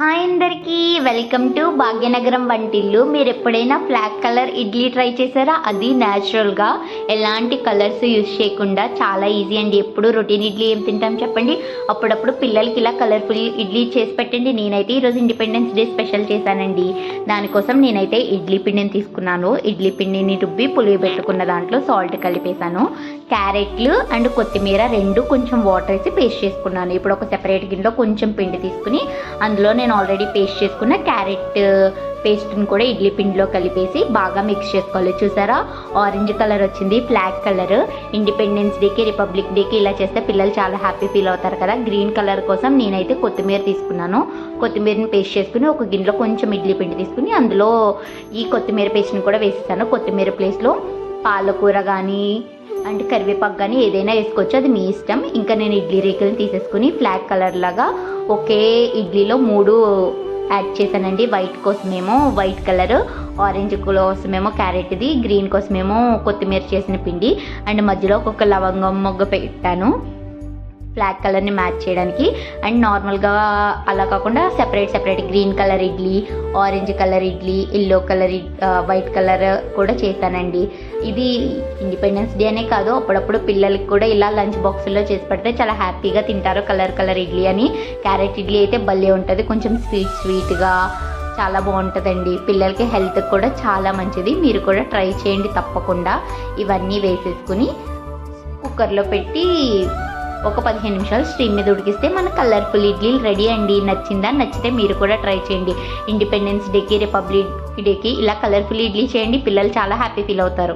Hi అందరికీ welcome to Bhagyanagaram వంటిల్లు. మీరు ఎప్పుడైనా బ్లాక్ కలర్ ఇడ్లీ ట్రై చేశారా? అది న్యాచురల్గా ఎలాంటి కలర్స్ యూజ్ చేయకుండా చాలా ఈజీ అండి. ఎప్పుడు రొటీన్ ఇడ్లీ ఏం తింటాం చెప్పండి. అప్పుడప్పుడు పిల్లలకి ఇలా కలర్ఫుల్ ఇడ్లీ చేసి పెట్టండి. నేనైతే ఈరోజు ఇండిపెండెన్స్ డే స్పెషల్ చేశానండి. దానికోసం నేనైతే ఇడ్లీ పిండిని తీసుకున్నాను. ఇడ్లీ పిండిని రుబ్బి పులివి పెట్టుకున్న దాంట్లో సాల్ట్ కలిపేశాను. క్యారెట్లు అండ్ కొత్తిమీర రెండు కొంచెం వాటర్ వేసి పేస్ట్ చేసుకున్నాను. ఇప్పుడు ఒక సెపరేట్ గిన్నెలో కొంచెం పిండి తీసుకుని అందులో నేను ఆల్రెడీ పేస్ట్ చేసుకున్న క్యారెట్ పేస్ట్ని uh, కూడా ఇడ్లీ పిండిలో కలిపేసి బాగా మిక్స్ చేసుకోవాలి. చూసారా? ఆరెంజ్ కలర్ వచ్చింది బ్లాక్ కలర్ ఇండిపెండెన్స్ డేకి రిపబ్లిక్ డేకి ఇలా చేస్తే పిల్లలు చాలా హ్యాపీ ఫీల్ అవుతారు కదా? గ్రీన్ కలర్ కోసం నేనైతే కొత్తిమీర తీసుకున్నాను. కొత్తిమీరని పేస్ట్ చేసుకుని ఒక గిన్నెలో కొంచెం ఇడ్లీ పిండి తీసుకుని అందులో ఈ కొత్తిమీర పేస్ట్ని కూడా వేసేసాను. కొత్తిమీర ప్లేస్లో పాలకూర కానీ అంటే కరివేపాకు కానీ ఏదైనా వేసుకోవచ్చు. అది మీ ఇష్టం. ఇంకా నేను ఇడ్లీ రేకులను తీసేసుకుని ఫ్లాక్ కలర్ లాగా ఒకే ఇడ్లీలో మూడు యాడ్ చేశానండి. వైట్ కోసమేమో వైట్ కలర్ ఆరెంజ్ కోసమేమో క్యారెట్ది గ్రీన్ కోసమేమో కొత్తిమీర చేసిన పిండి అండ్ మధ్యలో ఒక్కొక్క లవంగం మొగ్గ పెట్టాను. బ్లాక్ కలర్ని మ్యాచ్ చేయడానికి అండ్ నార్మల్గా అలా కాకుండా separate separate green colour idli orange colour idli yellow colour white colour కూడా చేశానండి ఇది ఇండిపెండెన్స్ డే అనే కాదు అప్పుడప్పుడు పిల్లలకి కూడా ఇలా లంచ్ బాక్సుల్లో చేసి పెడితే చాలా హ్యాపీగా తింటారు కలర్ కలర్ ఇడ్లీ అని. క్యారెట్ ఇడ్లీ అయితే భలే ఉంటుంది కొంచెం స్వీట్ స్వీట్గా చాలా బాగుంటుందండి. పిల్లలకి హెల్త్ కూడా చాలా మంచిది మీరు కూడా ట్రై చేయండి తప్పకుండా. ఇవన్నీ వేసేసుకుని కుక్కర్లో పెట్టి ఒక పదిహేను నిమిషాలు స్టీమ్ మీద ఉడికిస్తే మన కలర్ఫుల్ ఇడ్లీ రెడీ అండి. నచ్చిందా? నచ్చితే మీరు కూడా ట్రై చేయండి. ఇండిపెండెన్స్ డేకి రిపబ్లిక్ డేకి ఇలా కలర్ఫుల్ ఇడ్లీ చేయండి. పిల్లలు చాలా హ్యాపీ ఫీల్ అవుతారు.